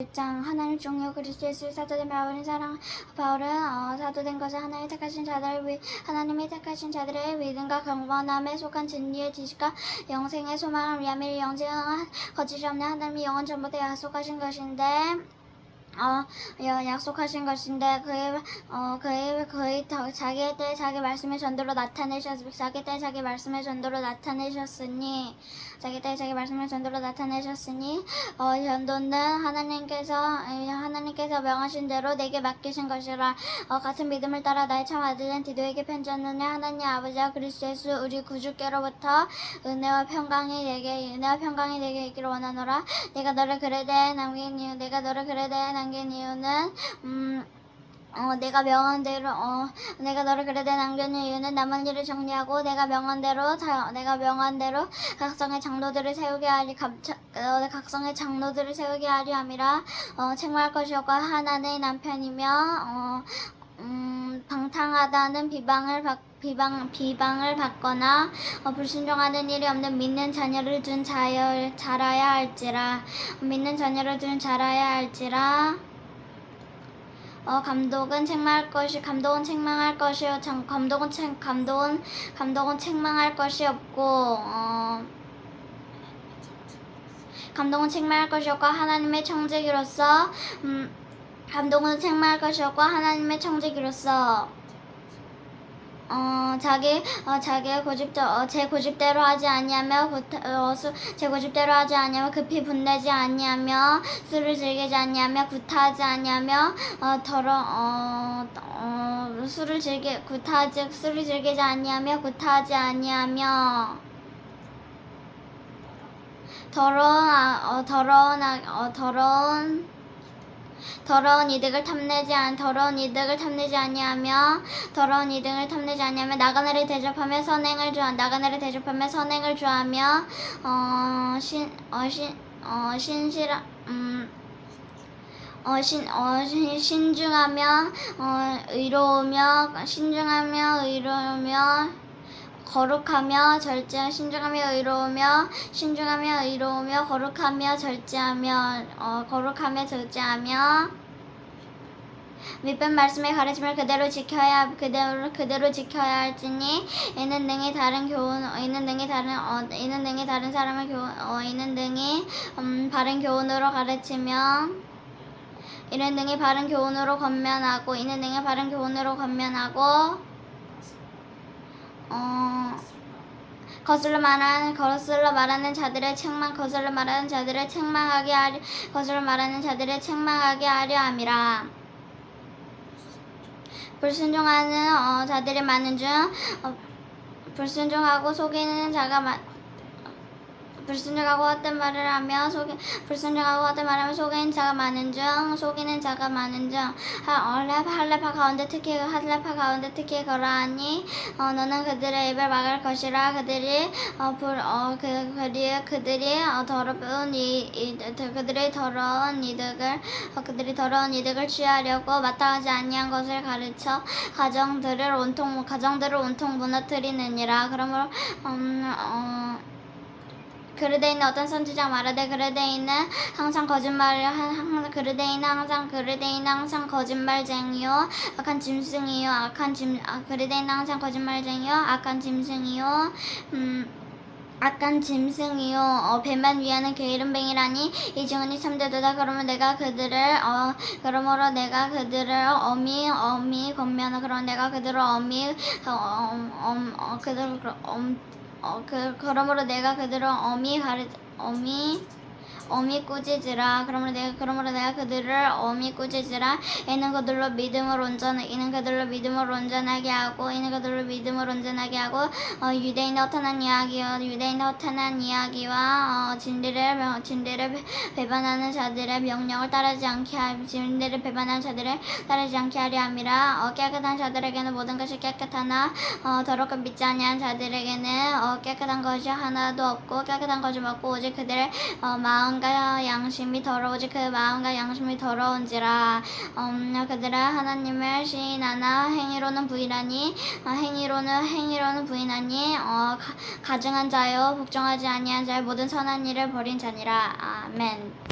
1장 하나님 종료 그리스도 예수의 사도된 바울은 사랑 바울은 어, 사도된 것을 하나님이 택하신 자들을 위 하나님이 택하신 자들의 믿음과 경건함에 속한 진리의 지식과 영생의 소망을 위하여 영생한 거짓이 없는 하나님이 영원 전부터 약속하신 것인데 어, 여- 약속하신 것인데 그의 어 그의 그의 더- 자기의 때 자기 말씀의 전도로 나타내셨 자기 때 자기 말씀의 전도로 나타내셨으니 자기 때 자기 말씀의 전도로 나타내셨으니 어 전도는 하나님께서 에, 하나님께서 명하신 대로 내게 맡기신 것이라 어, 같은 믿음을 따라 나의 참 아들된 디도에게 편지하느냐 하나님 아버지와 그리스도 예수 우리 구주께로부터 은혜와 평강이 내게 은혜와 평강이 내게 있기를 원하노라. 내가 너를 그레데 남긴 이유 내가 너를 그레데 남긴 이유는 음 어, 내가 명한 대로, 어, 내가 너를 그레데 남겨놓은 이유는 남은 일을 정리하고, 내가 명한 대로, 자, 내가 명한 대로, 각성의 장로들을 세우게 하리, 감차, 어, 각성의 장로들을 세우게 하리 함이라, 어, 책망할 것이었고, 하나의 남편이며, 어, 음, 방탕하다는 비방을 받, 비방, 비방을 받거나, 어, 불순종하는 일이 없는 믿는 자녀를 둔 자여, 자라야 할지라, 믿는 자녀를 둔 자라야 할지라, 어, 감독은 책망할 것이 감독은 책망할 것이요. 참 감독은 책 감독은 감독은 책망할 것이 없고 어, 감독은 책망할 것이 없고 하나님의 청지기로서 음, 책망할 것이 없고 하나님의 청지기로서 어 자기 어 자기의 고집대 어, 제 고집대로 하지 아니하며 구, 어, 수, 제 고집대로 하지 아니하며 급히 분내지 아니하며 술을 즐기지 아니하며 구타하지 아니하며 어 더러 어, 어 술을 즐기 구타하지 술을 즐기지 아니하며 구타하지 아니하며 더러운 아, 어 더러운 아, 어 더러운 더러운 이득을 탐내지 안 더러운 이득을 탐내지 아니하며 더러운 이득을 탐내지 아니하며 나그네를 대접하며 선행을 좋아 나그네를 대접하며 선행을 어신 어신 어 신실하 음 어, 신, 어, 신, 신중하며, 어, 의로우며, 신중하며, 의로우며, 거룩하며, 절제, 신중하며, 의로우며, 신중하며, 의로우며, 거룩하며, 절제하며, 어, 거룩하며, 절제하며, 밑변 말씀의 가르침을 그대로 지켜야 그대로 그대로 지켜야 할지니 이는 등이 다른 교훈 이는 등이 다른 어 이는 등이 다른 사람의 교훈 어 이는 등이 음 바른 교훈으로 가르치며 이는 등이 바른 교훈으로 건면하고 이는 등이 바른 교훈으로 건면하고 어 거슬러 말하는 거슬러 말하는 자들의 책망 거슬러 말하는 자들의 책망하게 하려 거슬러 말하는 자들의 책망하게 하려 함이라. 불순종하는 어, 자들이 많은 중 어, 불순종하고 속이는 자가 많 불순종하고 헛된 말을 하며 속이 불순종하고 헛된 말을 하며 속이는 자가 많은 중 속이는 자가 많은 중. 하- 얼레 할레파 가운데 특히 할레파 가운데 특히 그러하니 어, 너는 그들의 입을 막을 것이라. 그들이 어 불 어 그 그들이 그들이 어, 더러운 이, 이 그들의 더러운 이득을 어, 그들이 더러운 이득을 취하려고 마땅하지 아니한 것을 가르쳐 가정들을 온통 가정들을 온통 무너뜨리느니라. 그러므로 음, 어, 그르데이는 어떤 선지자 말하되 그르데이는 항상 거짓말을 한 항상 그르데이는 항상 그르데이는 항상 거짓말쟁이요. 악한 짐승이요. 악한 짐 아, 그르데이는 항상 거짓말쟁이요. 악한 짐승이요. 음 악한 짐승이요. 어, 배만 위하는 게으른 뱅이라니. 이 증언이 참되도다. 그러면 내가 그들을 어 그러므로 내가 그들을 어미 어미 건면하 그러면 내가 그들을 어미 어, 어, 어, 어 그들 엄 어, 그, 그러므로 내가 그들을 어미 가르, 어미, 어미 꾸짖으라. 그러므로 내가, 그러므로 내가 그들을 어미 꾸짖으라. 이는 그들로 믿음을 온전, 이는 그들로 믿음을 온전하게 하고, 이는 그들로 믿음을 온전하게 하고, 어, 유대인의 허탄한 이야기와, 유대인의 허탄한 이야기와, 어, 진리를, 명- 진리를 배- 배반하는 자들의 명령을 따르지 않게 하, 진리를 배반하는 자들을 따르지 않게 하려 함이라. 어, 깨끗한 자들에게는 모든 것이 깨끗하나, 어, 더럽게 믿지 아니한 자들에게는 어, 깨끗한 것이 하나도 없고 깨끗한 것이 없고 오직 그들의 어, 마음 과 양심이 더러우지 그 마음과 양심이 더러운지라 음, 그들은 하나님을 시인하나 행위로는 부인하니 어, 행위로는 행위로는 부인하니 어, 가, 가증한 자요 복종하지 아니한 자요 모든 선한 일을 벌인 자니라 아멘.